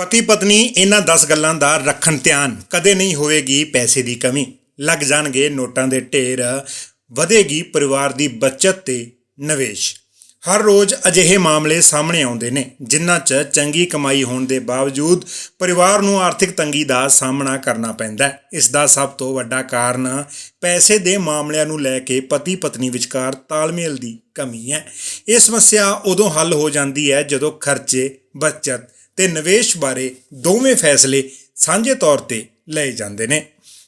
ਪਤੀ ਪਤਨੀ ਇਹਨਾਂ 10 ਗੱਲਾਂ ਦਾ ਰੱਖਣ ਧਿਆਨ ਕਦੇ ਨਹੀਂ ਹੋਵੇਗੀ ਪੈਸੇ ਦੀ ਕਮੀ। ਲੱਗ ਜਾਣਗੇ ਨੋਟਾਂ ਦੇ ਢੇਰ, ਵਧੇਗੀ ਪਰਿਵਾਰ ਦੀ ਬਚਤ ਤੇ ਨਿਵੇਸ਼। ਹਰ ਰੋਜ਼ ਅਜਿਹੇ ਮਾਮਲੇ ਸਾਹਮਣੇ ਆਉਂਦੇ ਨੇ, ਜਿਨ੍ਹਾਂ 'ਚ ਚੰਗੀ ਕਮਾਈ ਹੋਣ ਦੇ ਬਾਵਜੂਦ ਪਰਿਵਾਰ ਨੂੰ ਆਰਥਿਕ ਤੰਗੀ ਦਾ ਸਾਹਮਣਾ ਕਰਨਾ ਪੈਂਦਾ ਹੈ। ਇਸ ਦਾ ਸਭ ਤੋਂ ਵੱਡਾ ਕਾਰਨ ਪੈਸੇ ਦੇ ਮਾਮਲਿਆਂ ਨੂੰ ਲੈ ਕੇ ਪਤੀ ਪਤਨੀ ਵਿਚਕਾਰ ਤਾਲਮੇਲ ਦੀ ਕਮੀ ਹੈ। ਇਹ ਸਮੱਸਿਆ ਉਦੋਂ ਹੱਲ ਹੋ ਜਾਂਦੀ ਹੈ ਜਦੋਂ ਖਰਚੇ, ਬਚਤ ਤੇ ਨਿਵੇਸ਼ ਬਾਰੇ ਦੋਵੇਂ ਫੈਸਲੇ ਸਾਂਝੇ ਤੌਰ ਤੇ ਲਏ ਜਾਂਦੇ ਨੇ।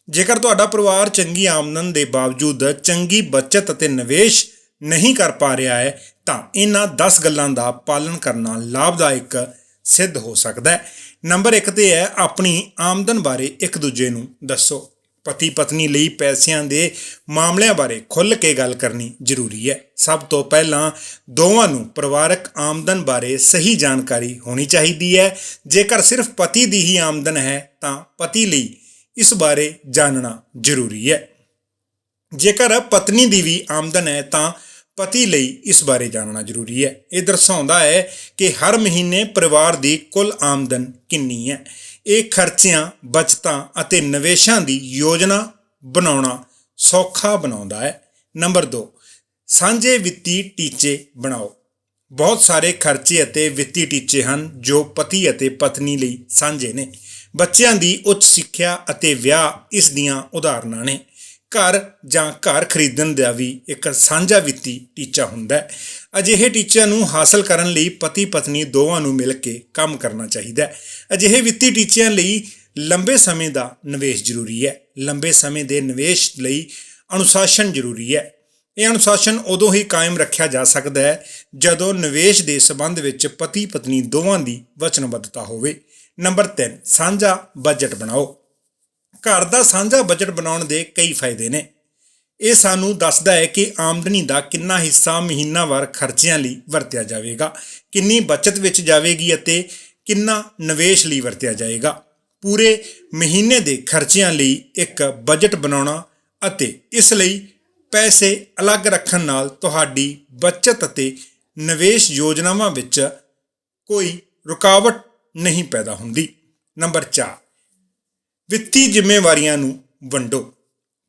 ਜੇਕਰ ਤੁਹਾਡਾ ਪਰਿਵਾਰ ਚੰਗੀ ਆਮਦਨ ਦੇ ਬਾਵਜੂਦ ਚੰਗੀ ਬਚਤ ਅਤੇ ਨਿਵੇਸ਼ ਨਹੀਂ ਕਰ ਪਾ ਰਿਹਾ ਹੈ, ਤਾਂ ਇਹਨਾਂ 10 ਗੱਲਾਂ ਦਾ ਪਾਲਣ ਕਰਨਾ ਲਾਭਦਾਇਕ ਸਿੱਧ ਹੋ ਸਕਦਾ ਹੈ। ਨੰਬਰ 1 ਤੇ ਹੈ, ਆਪਣੀ ਆਮਦਨ ਬਾਰੇ ਇੱਕ ਦੂਜੇ ਨੂੰ ਦੱਸੋ। ਪਤੀ ਪਤਨੀ ਲਈ ਪੈਸਿਆਂ ਦੇ ਮਾਮਲਿਆਂ ਬਾਰੇ ਖੁੱਲ੍ਹ ਕੇ ਗੱਲ ਕਰਨੀ ਜ਼ਰੂਰੀ ਹੈ। ਸਭ ਤੋਂ ਪਹਿਲਾਂ ਦੋਵਾਂ ਨੂੰ ਪਰਿਵਾਰਕ ਆਮਦਨ ਬਾਰੇ ਸਹੀ ਜਾਣਕਾਰੀ ਹੋਣੀ ਚਾਹੀਦੀ ਹੈ। ਜੇਕਰ ਸਿਰਫ ਪਤੀ ਦੀ ਹੀ ਆਮਦਨ ਹੈ, ਤਾਂ ਪਤੀ ਲਈ ਇਸ ਬਾਰੇ ਜਾਣਨਾ ਜ਼ਰੂਰੀ ਹੈ। ਜੇਕਰ ਪਤਨੀ ਦੀ ਵੀ ਆਮਦਨ ਹੈ, ਤਾਂ ਪਤੀ ਲਈ ਇਸ ਬਾਰੇ ਜਾਣਨਾ ਜ਼ਰੂਰੀ ਹੈ। ਇਹ ਦਰਸਾਉਂਦਾ ਹੈ ਕਿ ਹਰ ਮਹੀਨੇ ਪਰਿਵਾਰ ਦੀ ਕੁੱਲ ਆਮਦਨ ਕਿੰਨੀ ਹੈ। ਇਹ ਖਰਚਿਆਂ, ਬਚਤਾਂ ਅਤੇ ਨਿਵੇਸ਼ਾਂ ਦੀ ਯੋਜਨਾ ਬਣਾਉਣਾ ਸੌਖਾ ਬਣਾਉਂਦਾ ਹੈ। ਨੰਬਰ 2 ਸਾਂਝੇ ਵਿੱਤੀ ਟੀਚੇ ਬਣਾਓ। ਬਹੁਤ ਸਾਰੇ ਖਰਚੇ ਅਤੇ ਵਿੱਤੀ ਟੀਚੇ ਹਨ ਜੋ ਪਤੀ ਅਤੇ ਪਤਨੀ ਲਈ ਸਾਂਝੇ ਨੇ। ਬੱਚਿਆਂ ਦੀ ਉੱਚ ਸਿੱਖਿਆ ਅਤੇ ਵਿਆਹ ਇਸ ਦੀਆਂ ਉਦਾਹਰਨਾਂ ਨੇ। ਘਰ ਜਾਂ ਘਰ ਖਰੀਦਣ ਦਾ ਵੀ ਇੱਕ ਸਾਂਝਾ ਵਿੱਤੀ ਟੀਚਾ ਹੁੰਦਾ ਹੈ। ਅਜਿਹੇ ਟੀਚਿਆਂ ਨੂੰ ਹਾਸਲ ਕਰਨ ਲਈ ਪਤੀ ਪਤਨੀ ਦੋਵਾਂ ਨੂੰ ਮਿਲ ਕੇ ਕੰਮ ਕਰਨਾ ਚਾਹੀਦਾ ਹੈ। ਅਜਿਹੇ ਵਿੱਤੀ ਟੀਚਿਆਂ ਲਈ ਲੰਬੇ ਸਮੇਂ ਦਾ ਨਿਵੇਸ਼ ਜ਼ਰੂਰੀ ਹੈ। ਲੰਬੇ ਸਮੇਂ ਦੇ ਨਿਵੇਸ਼ ਲਈ ਅਨੁਸ਼ਾਸਨ ਜ਼ਰੂਰੀ ਹੈ। ਇਹ ਅਨੁਸ਼ਾਸਨ ਉਦੋਂ ਹੀ ਕਾਇਮ ਰੱਖਿਆ ਜਾ ਸਕਦਾ ਹੈ ਜਦੋਂ ਨਿਵੇਸ਼ ਦੇ ਸਬੰਧ ਵਿੱਚ ਪਤੀ ਪਤਨੀ ਦੋਵਾਂ ਦੀ ਵਚਨਬੱਧਤਾ ਹੋਵੇ। ਨੰਬਰ 3 ਸਾਂਝਾ ਬਜਟ ਬਣਾਓ। ਘਰ ਦਾ ਸਾਂਝਾ ਬਜਟ ਬਣਾਉਣ ਦੇ ਕਈ ਫਾਇਦੇ ਨੇ। ਇਹ ਸਾਨੂੰ ਦੱਸਦਾ ਹੈ ਕਿ ਆਮਦਨੀ ਦਾ ਕਿੰਨਾ ਹਿੱਸਾ ਮਹੀਨਾਵਾਰ ਖਰਚਿਆਂ ਲਈ ਵਰਤਿਆ ਜਾਵੇਗਾ, ਕਿੰਨੀ ਬਚਤ ਵਿੱਚ ਜਾਵੇਗੀ ਅਤੇ ਕਿੰਨਾ ਨਿਵੇਸ਼ ਲਈ ਵਰਤਿਆ ਜਾਏਗਾ। ਪੂਰੇ ਮਹੀਨੇ ਦੇ ਖਰਚਿਆਂ ਲਈ ਇੱਕ ਬਜਟ ਬਣਾਉਣਾ ਅਤੇ ਇਸ ਲਈ ਪੈਸੇ ਅਲੱਗ ਰੱਖਣ ਨਾਲ ਤੁਹਾਡੀ ਬਚਤ ਅਤੇ ਨਿਵੇਸ਼ ਯੋਜਨਾਵਾਂ ਵਿੱਚ ਕੋਈ ਰੁਕਾਵਟ ਨਹੀਂ ਪੈਦਾ ਹੁੰਦੀ। ਨੰਬਰ 4 ਵਿੱਤੀ ਜ਼ਿੰਮੇਵਾਰੀਆਂ ਨੂੰ ਵੰਡੋ।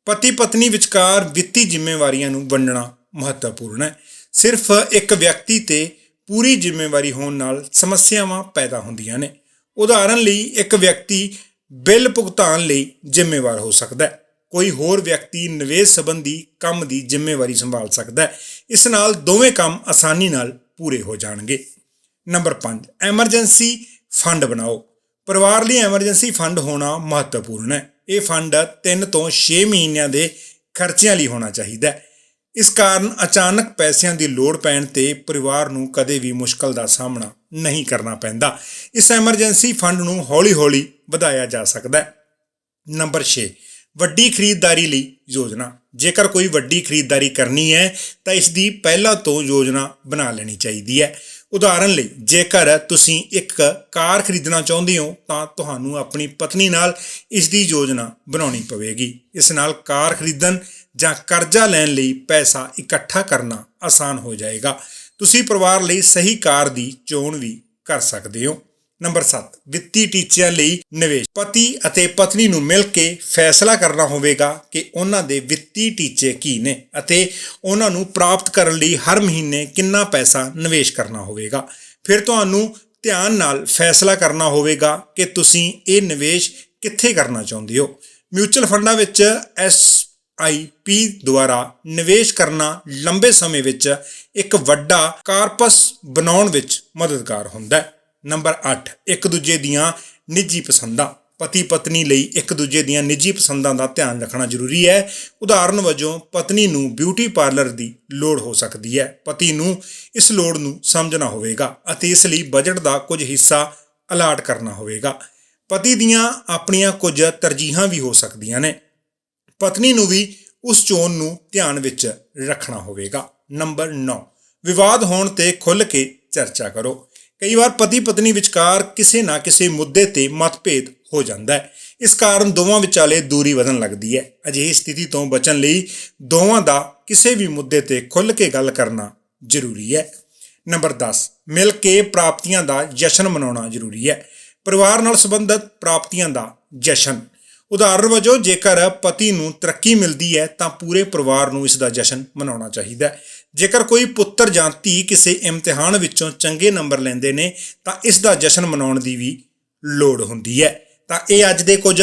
ਪਤੀ ਪਤਨੀ ਵਿਚਕਾਰ ਵਿੱਤੀ ਜ਼ਿੰਮੇਵਾਰੀਆਂ ਨੂੰ ਵੰਡਣਾ ਮਹੱਤਵਪੂਰਨ ਹੈ। ਸਿਰਫ ਇੱਕ ਵਿਅਕਤੀ ਤੇ ਪੂਰੀ ਜ਼ਿੰਮੇਵਾਰੀ ਹੋਣ ਨਾਲ ਸਮੱਸਿਆਵਾਂ ਪੈਦਾ ਹੁੰਦੀਆਂ ਨੇ। ਉਦਾਹਰਨ ਲਈ, ਇੱਕ ਵਿਅਕਤੀ ਬਿੱਲ ਭੁਗਤਾਨ ਲਈ ਜ਼ਿੰਮੇਵਾਰ ਹੋ ਸਕਦਾ ਹੈ। ਕੋਈ ਹੋਰ ਵਿਅਕਤੀ ਨਿਵੇਸ਼ ਸੰਬੰਧੀ ਕੰਮ ਦੀ ਜ਼ਿੰਮੇਵਾਰੀ ਸੰਭਾਲ ਸਕਦਾ ਹੈ। ਇਸ ਨਾਲ ਦੋਵੇਂ ਕੰਮ ਆਸਾਨੀ ਨਾਲ ਪੂਰੇ ਹੋ ਜਾਣਗੇ। ਨੰਬਰ 5 ਐਮਰਜੈਂਸੀ ਫੰਡ ਬਣਾਓ। ਪਰਿਵਾਰ ਲਈ ਐਮਰਜੈਂਸੀ ਫੰਡ ਹੋਣਾ ਮਹੱਤਵਪੂਰਨ ਹੈ। ਇਹ ਫੰਡ 3 ਤੋਂ 6 ਮਹੀਨਿਆਂ ਦੇ ਖਰਚਿਆਂ ਲਈ ਹੋਣਾ ਚਾਹੀਦਾ ਹੈ। ਇਸ ਕਾਰਨ ਅਚਾਨਕ ਪੈਸਿਆਂ ਦੀ ਲੋੜ ਪੈਣ ਤੇ ਪਰਿਵਾਰ ਨੂੰ ਕਦੇ ਵੀ ਮੁਸ਼ਕਲ ਦਾ ਸਾਹਮਣਾ ਨਹੀਂ ਕਰਨਾ ਪੈਂਦਾ। ਇਸ ਐਮਰਜੈਂਸੀ ਫੰਡ ਨੂੰ ਹੌਲੀ-ਹੌਲੀ ਵਧਾਇਆ ਜਾ ਸਕਦਾ ਹੈ। ਨੰਬਰ 6 ਵੱਡੀ ਖਰੀਦਦਾਰੀ ਲਈ ਯੋਜਨਾ। ਜੇਕਰ ਕੋਈ ਵੱਡੀ ਖਰੀਦਦਾਰੀ ਕਰਨੀ ਹੈ, ਤਾਂ ਇਸ ਦੀ ਪਹਿਲਾਂ ਤੋਂ ਯੋਜਨਾ ਬਣਾ ਲੈਣੀ ਚਾਹੀਦੀ ਹੈ। ਉਦਾਹਰਨ ਲਈ, ਜੇਕਰ ਤੁਸੀਂ ਇੱਕ ਕਾਰ ਖਰੀਦਣਾ ਚਾਹੁੰਦੇ ਹੋ, ਤਾਂ ਤੁਹਾਨੂੰ ਆਪਣੀ ਪਤਨੀ ਨਾਲ ਇਸ ਦੀ ਯੋਜਨਾ ਬਣਾਉਣੀ ਪਵੇਗੀ। ਇਸ ਨਾਲ ਕਾਰ ਖਰੀਦਣ ਜਾਂ ਕਰਜ਼ਾ ਲੈਣ ਲਈ ਪੈਸਾ ਇਕੱਠਾ ਕਰਨਾ ਆਸਾਨ ਹੋ ਜਾਏਗਾ। ਤੁਸੀਂ ਪਰਿਵਾਰ ਲਈ ਸਹੀ ਕਾਰ ਦੀ ਚੋਣ ਵੀ ਕਰ ਸਕਦੇ ਹੋ। ਨੰਬਰ 7 ਵਿੱਤੀ ਟੀਚਿਆਂ ਲਈ ਨਿਵੇਸ਼। ਪਤੀ ਅਤੇ ਪਤਨੀ ਨੂੰ ਮਿਲ ਕੇ ਫੈਸਲਾ ਕਰਨਾ ਹੋਵੇਗਾ ਕਿ ਉਹਨਾਂ ਦੇ ਵਿੱਤੀ ਟੀਚੇ ਕੀ ਨੇ ਅਤੇ ਉਹਨਾਂ ਨੂੰ ਪ੍ਰਾਪਤ ਕਰਨ ਲਈ ਹਰ ਮਹੀਨੇ ਕਿੰਨਾ ਪੈਸਾ ਨਿਵੇਸ਼ ਕਰਨਾ ਹੋਵੇਗਾ। ਫਿਰ ਤੁਹਾਨੂੰ ਧਿਆਨ ਨਾਲ ਫੈਸਲਾ ਕਰਨਾ ਹੋਵੇਗਾ ਕਿ ਤੁਸੀਂ ਇਹ ਨਿਵੇਸ਼ ਕਿੱਥੇ ਕਰਨਾ ਚਾਹੁੰਦੇ ਹੋ। ਮਿਊਚੁਅਲ ਫੰਡਾਂ ਵਿੱਚ ਐਸ ਆਈਪੀ ਦੁਆਰਾ ਨਿਵੇਸ਼ ਕਰਨਾ ਲੰਬੇ ਸਮੇਂ ਵਿੱਚ ਇੱਕ ਵੱਡਾ ਕਾਰਪਸ ਬਣਾਉਣ ਵਿੱਚ ਮਦਦਗਾਰ ਹੁੰਦਾ ਹੈ। ਨੰਬਰ 8 ਇੱਕ ਦੂਜੇ ਦੀਆਂ ਨਿੱਜੀ ਪਸੰਦਾਂ। ਪਤੀ ਪਤਨੀ ਲਈ ਇੱਕ ਦੂਜੇ ਦੀਆਂ ਨਿੱਜੀ ਪਸੰਦਾਂ ਦਾ ਧਿਆਨ ਰੱਖਣਾ ਜ਼ਰੂਰੀ ਹੈ। ਉਦਾਹਰਨ ਵਜੋਂ, ਪਤਨੀ ਨੂੰ ਬਿਊਟੀ ਪਾਰਲਰ ਦੀ ਲੋੜ ਹੋ ਸਕਦੀ ਹੈ। ਪਤੀ ਨੂੰ ਇਸ ਲੋੜ ਨੂੰ ਸਮਝਣਾ ਹੋਵੇਗਾ ਅਤੇ ਇਸ ਲਈ ਬਜਟ ਦਾ ਕੁਝ ਹਿੱਸਾ ਅਲਾਟ ਕਰਨਾ ਹੋਵੇਗਾ। ਪਤੀ ਦੀਆਂ ਆਪਣੀਆਂ ਕੁਝ ਤਰਜੀਹਾਂ ਵੀ ਹੋ ਸਕਦੀਆਂ ਨੇ। ਪਤਨੀ ਨੂੰ ਵੀ ਉਸ ਚੋਣ ਨੂੰ ਧਿਆਨ ਵਿੱਚ ਰੱਖਣਾ ਹੋਵੇਗਾ। ਨੰਬਰ 9 ਵਿਵਾਦ ਹੋਣ ਤੇ ਖੁੱਲ੍ਹ ਕੇ ਚਰਚਾ ਕਰੋ। ਕਈ ਵਾਰ ਪਤੀ ਪਤਨੀ ਵਿਚਕਾਰ ਕਿਸੇ ਨਾ ਕਿਸੇ ਮੁੱਦੇ ਤੇ ਮਤਭੇਦ ਹੋ ਜਾਂਦਾ ਹੈ। ਇਸ ਕਾਰਨ ਦੋਵਾਂ ਵਿਚਾਲੇ ਦੂਰੀ ਵਧਣ ਲੱਗਦੀ ਹੈ। ਅਜਿਹੀ ਸਥਿਤੀ ਤੋਂ ਬਚਣ ਲਈ ਦੋਵਾਂ ਦਾ ਕਿਸੇ ਵੀ ਮੁੱਦੇ ਤੇ ਖੁੱਲ੍ਹ ਕੇ ਗੱਲ ਕਰਨਾ ਜ਼ਰੂਰੀ ਹੈ। ਨੰਬਰ 10 ਮਿਲ ਕੇ ਪ੍ਰਾਪਤੀਆਂ ਦਾ ਜਸ਼ਨ ਮਨਾਉਣਾ ਜ਼ਰੂਰੀ ਹੈ। ਪਰਿਵਾਰ ਨਾਲ ਸੰਬੰਧਿਤ ਪ੍ਰਾਪਤੀਆਂ ਦਾ ਜਸ਼ਨ। ਉਦਾਹਰਨ ਵਜੋਂ ਜੇਕਰ ਪਤੀ ਨੂੰ ਤਰੱਕੀ ਮਿਲਦੀ ਹੈ ਤਾਂ ਪੂਰੇ ਪਰਿਵਾਰ ਨੂੰ ਇਸ ਦਾ ਜਸ਼ਨ ਮਨਾਉਣਾ ਚਾਹੀਦਾ ਹੈ। ਜੇਕਰ ਕੋਈ ਪੁੱਤਰ ਜਾਂ ਧੀ ਕਿਸੇ ਇਮਤਿਹਾਨ ਵਿੱਚੋਂ ਚੰਗੇ ਨੰਬਰ ਲੈਂਦੇ ਨੇ, ਤਾਂ ਇਸ ਦਾ ਜਸ਼ਨ ਮਨਾਉਣ ਦੀ ਵੀ ਲੋੜ ਹੁੰਦੀ ਹੈ। ਤਾਂ ਇਹ ਅੱਜ ਦੇ ਕੁਝ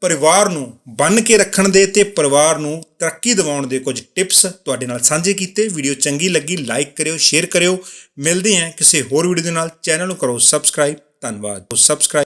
ਪਰਿਵਾਰ ਨੂੰ ਬੰਨ ਕੇ ਰੱਖਣ ਦੇ ਤੇ ਪਰਿਵਾਰ ਨੂੰ ਤਰੱਕੀ ਦਿਵਾਉਣ ਦੇ ਕੁਝ ਟਿਪਸ ਤੁਹਾਡੇ ਨਾਲ ਸਾਂਝੇ ਕੀਤੇ। ਵੀਡੀਓ ਚੰਗੀ ਲੱਗੀ, ਲਾਈਕ ਕਰਿਓ, ਸ਼ੇਅਰ ਕਰਿਓ। ਮਿਲਦੇ ਹਾਂ ਕਿਸੇ ਹੋਰ ਵੀਡੀਓ ਦੇ ਨਾਲ। ਚੈਨਲ ਨੂੰ ਕਰੋ ਸਬਸਕ੍ਰਾਈਬ। ਧੰਨਵਾਦ। ਸਬਸਕ੍ਰਾਈਬ